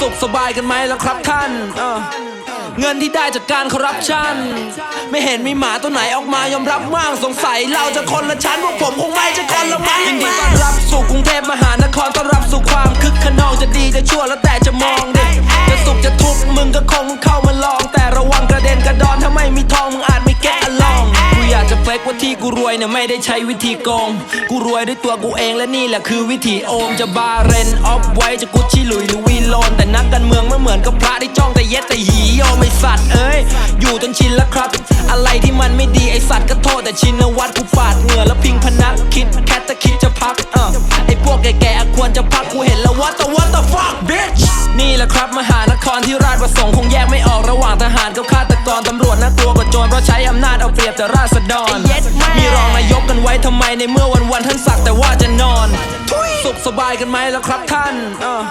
สุขสบายกันไหมล่ะครับท่านเงินที่ได้จากการคอร์รัปชัน ไม่เห็นมีหมาตัวไหนออกมายอมรับมั่งสงสัยเราจะคนละชั้นพวกผมคงไม่จะคนละมั้งยินดีต้อนรับสู่กรุงเทพมหานครต้อนรับสู่ความคึกขนองจะดีจะชั่วแล้วแต่จะมอง กว่าที่กูรวยเนี่ยไม่ได้ใช้วิธีโกง กูรวยด้วยตัวกูเองและนี่แหละคือวิธีโอมจะบาเรนออฟไว้จะกุชชี่หลุยหรือวีโลน แต่นักการเมืองไม่เหมือนกับพระที่จ้องแต่เย็ดแต่หีโยมไอสัตว์เอ้ย อยู่จนชินแล้วครับ อะไรที่มันไม่ดีไอสัตว์ก็โทษแต่ชินวัตรกูปาดเหงื่อแล้วพิงพนักคิดแค่ตะคิดจะพักเออไอพวกแก่ๆควรจะพักกูเห็นแล้วว่าแต่ what the fuck bitch นี่แหละครับมหานครที่ราชประสงค์คงแยกไม่ออกระหว่างทหารกับ เอาเปรียบแต่ราษฎร มีรองนายกกันไว้ทำไมในเมื่อวันวันๆท่านสักแต่ว่าจะนอน สุขสบายกันไหมล่ะครับท่านเออ